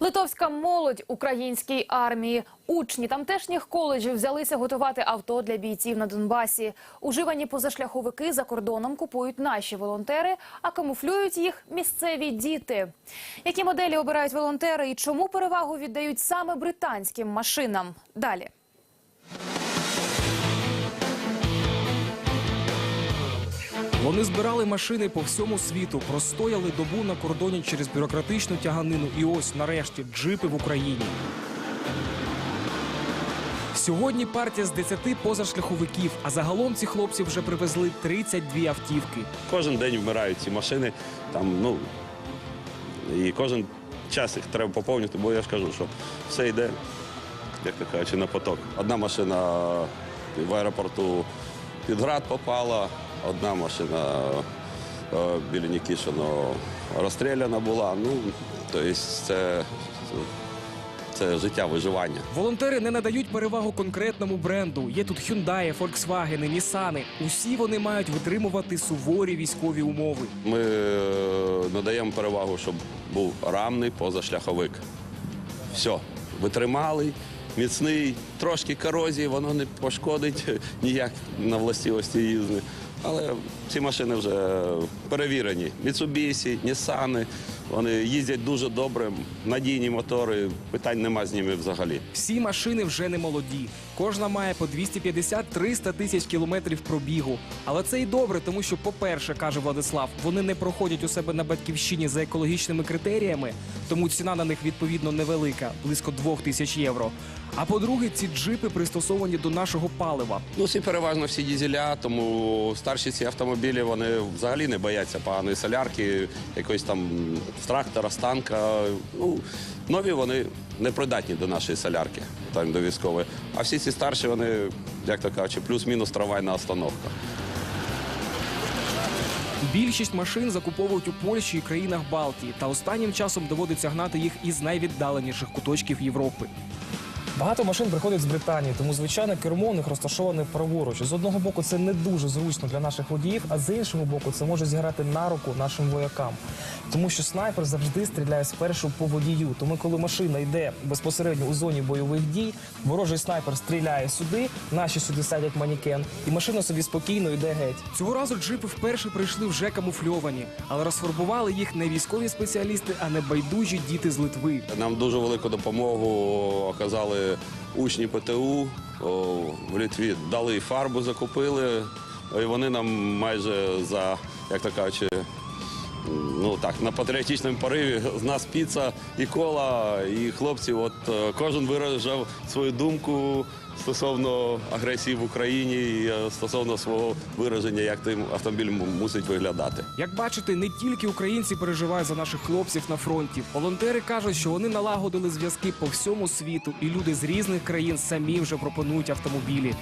Литовська молодь українській армії. Учні тамтешніх коледжів взялися готувати авто для бійців на Донбасі. Уживані позашляховики за кордоном купують наші волонтери, а камуфлюють їх місцеві діти. Які моделі обирають волонтери і чому перевагу віддають саме британським машинам? Далі. Вони збирали машини по всьому світу, простояли добу на кордоні через бюрократичну тяганину. І ось нарешті джипи в Україні. Сьогодні партія з 10 позашляховиків, а загалом ці хлопці вже привезли 32 автівки. Кожен день вмирають ці машини, там, ну, і кожен час їх треба поповнити, бо я ж кажу, що все йде, як то кажучи, на поток. Одна машина в аеропорту під град попала, одна машина е, біля Нікішино розстріляна була. Ну, тобто це, це життя виживання. Волонтери не надають перевагу конкретному бренду. Є тут Hyundai, Volkswagen, Nissan. Усі вони мають витримувати суворі військові умови. Ми е, надаємо перевагу, щоб був рамний позашляховик. Все, витрималий, міцний, трошки корозії, воно не пошкодить ніяк на властивості їзди. Але ці машини вже перевірені. Mitsubishi, Nissan, вони їздять дуже добре, надійні мотори, питань нема з ними взагалі. Всі машини вже не молоді. Кожна має по 250-300 тисяч кілометрів пробігу. Але це й добре, тому що, по-перше, каже Владислав, вони не проходять у себе на батьківщині за екологічними критеріями, тому ціна на них відповідно невелика, близько 2 тисяч євро. А по-друге, ці джипи пристосовані до нашого палива. Ну, всі переважно всі дізеля, тому старші ці автомобілі вони взагалі не бояться поганої солярки, якоїсь там трактора, з танка. Ну, нові вони не придатні до нашої солярки, там до військової. А всі ці старші, вони, як то кажучи, плюс-мінус трамвайна остановка. Більшість машин закуповують у Польщі і країнах Балтії, та останнім часом доводиться гнати їх із найвіддаленіших куточків Європи. Багато машин приходять з Британії, тому звичайно кермо у них розташоване праворуч. З одного боку, це не дуже зручно для наших водіїв, а з іншого боку, це може зіграти на руку нашим воякам. Тому що снайпер завжди стріляє спершу по водію. Тому коли машина йде безпосередньо у зоні бойових дій, ворожий снайпер стріляє сюди, наші сюди садять манікен, і машина собі спокійно йде геть. Цього разу джипи вперше прийшли вже камуфльовані, але розфарбували їх не військові спеціалісти, а не байдужі діти з Литви. Нам дуже велику допомогу оказали учні ПТУ в Літві. Дали фарбу, закупили, і вони нам майже за, як то кажучи, ну так, на патріотичному пориві з нас піца і кола, і хлопці, от е, кожен виражав свою думку стосовно агресії в Україні і е, стосовно свого вираження, як тим автомобіль мусить виглядати. Як бачите, не тільки українці переживають за наших хлопців на фронті. Волонтери кажуть, що вони налагодили зв'язки по всьому світу, і люди з різних країн самі вже пропонують автомобілі.